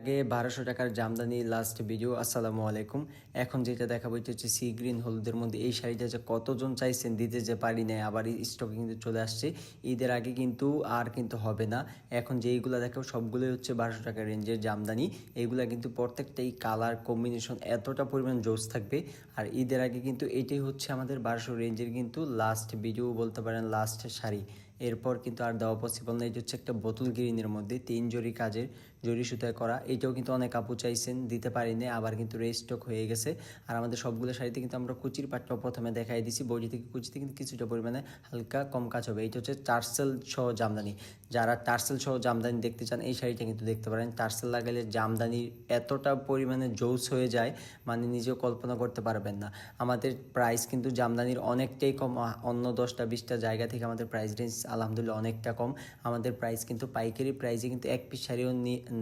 আগে বারোশো টাকার জামদানি লাস্ট ভিডিও আসসালামু আলাইকুম। এখন যেটা দেখাবো এটা হচ্ছে সি গ্রিন হলুদের মধ্যে। এই শাড়িটা যে কতজন চাইছেন দিতে যে পারি নাই, আবার স্টকে কিন্তু চলে আসছে। ঈদের আগে কিন্তু আর কিন্তু হবে না। এখন যেইগুলো দেখাবো সবগুলোই হচ্ছে বারোশো টাকার রেঞ্জের জামদানি। এইগুলা কিন্তু প্রত্যেকটাই কালার কম্বিনেশন এতটা পরিমাণ জোস থাকবে। আর ঈদের আগে কিন্তু এটাই হচ্ছে আমাদের বারোশো রেঞ্জের কিন্তু লাস্ট ভিডিও বলতে পারেন লাস্ট শাড়ি। এরপর কিন্তু আর দেওয়া পসিবল না। হচ্ছে একটা বোতল গ্রিনের মধ্যে তিন জরি কাজের জরি সুতায় করা, এটাও কিন্তু অনেক আপু চাইছেন, দিতে পারিনি, আবার কিন্তু রেস্টক হয়ে গেছে। আর আমাদের সবগুলো শাড়িতে কিন্তু আমরা কুচির পাটটাও প্রথমে দেখাই দিছি। বইটি থেকে কুচিতে কিন্তু কিছুটা পরিমাণে হালকা কম কাজ হবে। এটা হচ্ছে চার্সেল সহ জামদানি। যারা টার্সেল সহ জামদানি দেখতে চান, এই শাড়িটা কিন্তু দেখতে পারেন। টার্সেল লাগালে জামদানি এতটা পরিমাণে জৌস হয়ে যায় মানে নিজেও কল্পনা করতে পারবেন না। আমাদের প্রাইস কিন্তু জামদানির অনেকটাই কম অন্য দশটা, বিশটা জায়গা থেকে আমাদের প্রাইস রেঞ্জ আলহামদুলিল্লাহ অনেকটা কম। আমাদের প্রাইস কিন্তু পাইকারি প্রাইসে কিন্তু এক পিস শাড়িও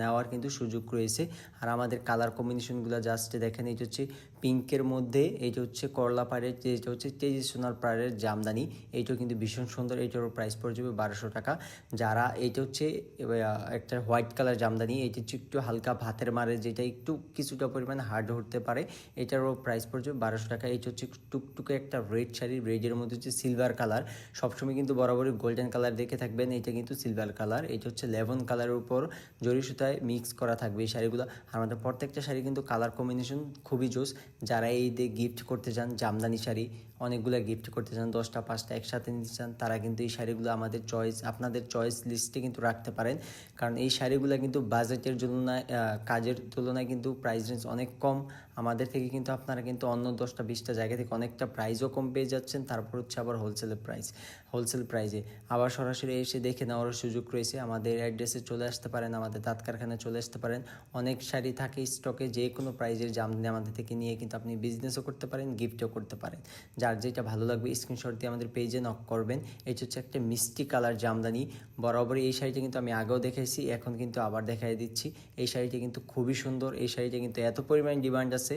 নেওয়ার কিন্তু সুযোগ রয়েছে। আর আমাদের কালার কম্বিনেশনগুলো জাস্ট দেখেন এটা হচ্ছে পিঙ্কের মধ্যে এইটা হচ্ছে করলা পাড়ের যেটা হচ্ছে তেজি সোনার পাড়ের জামদানি, এইটাও কিন্তু ভীষণ সুন্দর এইটারও প্রাইস পড়ে যাবে বারোশো টাকা। যারা এইটা হচ্ছে একটা হোয়াইট কালার জামদানি এইটা হচ্ছে একটু হালকা ভাতের মারে যেটা একটু কিছুটা পরিমাণে হার্ড হতে পারে, এটারও প্রাইস পড়ে যাবে বারোশো টাকা। এইটা হচ্ছে টুকটুকে একটা রেড শাড়ি রেডের মধ্যে হচ্ছে সিলভার কালার সবসময় কিন্তু বরাবরই গোল্ডেন কালার দেখে থাকবেন, এটা কিন্তু সিলভার কালার এটা হচ্ছে লেভন কালারের উপর জরি সুতায় মিক্স করা থাকবে এই শাড়িগুলো। আমাদের প্রত্যেকটা শাড়ি কিন্তু কালার কম্বিনেশন খুবই জোস। যারা এই দিয়ে গিফট করতে চান জামদানি শাড়ি, অনেকগুলো গিফট করতে চান, দশটা, পাঁচটা একসাথে নিতে চান, তারা কিন্তু এই শাড়িগুলো আমাদের চয়েস আপনাদের চয়েস লিস্টে কিন্তু রাখতে পারেন। কারণ এই শাড়িগুলো কিন্তু বাজেটের জন্য কাজের তুলনায় কিন্তু প্রাইস রেঞ্জ অনেক কম। আমাদের থেকে কিন্তু আপনারা কিন্তু অন্য দশটা, বিশটা জায়গা থেকে অনেকটা প্রাইজও কম পেয়ে যাচ্ছেন। তারপর হচ্ছে আবার হোলসেলের প্রাইস হোলসেল প্রাইজে আবার সরাসরি এসে দেখে নেওয়ার সুযোগ রয়েছে। আমাদের অ্যাড্রেসে চলে আসতে পারেন, আমাদের দাঁত কারখানায় চলে আসতে পারেন। অনেক শাড়ি থাকে স্টকে যে কোনো প্রাইজের জামদানি আমাদের থেকে নিয়ে কিন্তু আপনি বিজনেসও করতে পারেন গিফটও করতে পারেন। যার যেটা ভালো লাগবে স্ক্রিনশট দিয়ে আমাদের পেজে নক করবেন। এটা হচ্ছে একটা মিষ্টি কালার জামদানি। বরাবরই এই শাড়িটা কিন্তু আমি আগেও দেখেছি, এখন কিন্তু আবার দেখাই দিচ্ছি। এই শাড়িটা কিন্তু খুবই সুন্দর। এই শাড়িটা কিন্তু এত পরিমাণ ডিমান্ড আছে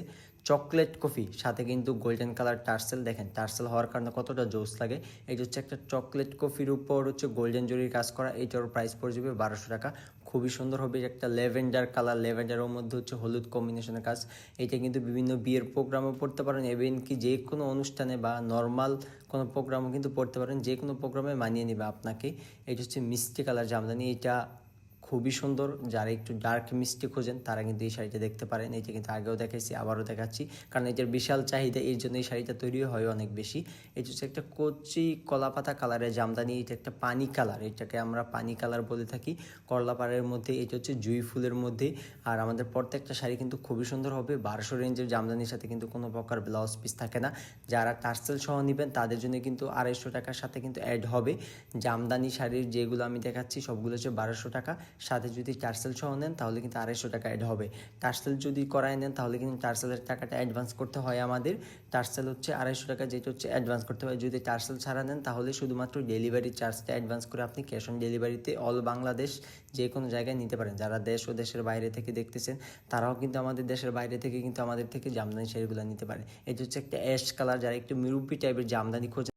চকলেট কফি, সাথে কিন্তু গোল্ডেন কালার টার্সেল দেখেন, টার্সেল হওয়ার কারণে কতটা জোস লাগে। এটা হচ্ছে একটা চকলেট কফির উপর হচ্ছে গোল্ডেন জরির কাজ করা এটার প্রাইস পড়ে যাবে বারোশো টাকা। খুবই সুন্দর হবে একটা লেভেন্ডার কালার লেভেন্ডারের মধ্যে হচ্ছে হলুদ কম্বিনেশনের কাজ। এটা কিন্তু বিভিন্ন বিয়ের প্রোগ্রামে পড়তে পারেন এভেন কি যে কোনো অনুষ্ঠানে বা নর্মাল কোনো প্রোগ্রামও কিন্তু পড়তে পারেন, যে কোনো প্রোগ্রামে মানিয়ে নেবে আপনাকে। এটা হচ্ছে মিষ্টি কালার জামদানি এটা খুবই সুন্দর। যারা একটু ডার্ক মিষ্টি খোঁজেন, তারা কিন্তু এই শাড়িটা দেখতে পারেন। এটা কিন্তু আগেও দেখাইছি, আবারও দেখাচ্ছি। কারণ এটার বিশাল চাহিদা এই জন্য এই শাড়িটা তৈরি হয় অনেক বেশি। এটা হচ্ছে একটা কচি কলাপাতা কালারের জামদানি, এটা একটা পানি কালার এটাকে আমরা পানি কালার বলে থাকি। করলাপাড়ের মধ্যে, এটা হচ্ছে জুই ফুলের মধ্যে। আর আমাদের প্রত্যেকটা শাড়ি কিন্তু খুবই সুন্দর হবে। বারোশো রেঞ্জের জামদানির সাথে কিন্তু কোনো প্রকার ব্লাউজ পিস থাকে না। যারা টার্সেল সহ নেবেন, তাদের জন্য কিন্তু আড়াইশো টাকার সাথে কিন্তু অ্যাড হবে। জামদানি শাড়ির যেগুলো আমি দেখাচ্ছি, সবগুলো হচ্ছে বারোশো টাকা। সাথে যদি টার্সেল সহ নেন, তাহলে কিন্তু আড়াইশো টাকা অ্যাড হবে। টার্সেল যদি করায় নেন, তাহলে কিন্তু টার্সেলের টাকাটা অ্যাডভান্স করতে হয় আমাদের। টার্সেল হচ্ছে আড়াইশো টাকা, যেটা হচ্ছে অ্যাডভান্স করতে হয়। যদি টার্সেল ছাড়া নেন, তাহলে শুধুমাত্র ডেলিভারি চার্জটা অ্যাডভান্স করে আপনি ক্যাশ অন ডেলিভারিতে অল বাংলাদেশ যে কোনো জায়গায় নিতে পারেন। যারা দেশ ও দেশের বাইরে থেকে দেখতেছেন, তারাও কিন্তু আমাদের দেশের বাইরে থেকে কিন্তু আমাদের থেকে জামদানি শাড়িগুলো নিতে পারে। এটা হচ্ছে একটা অ্যাশ কালার যারা একটু মিরুপি টাইপের জামদানি খোঁজে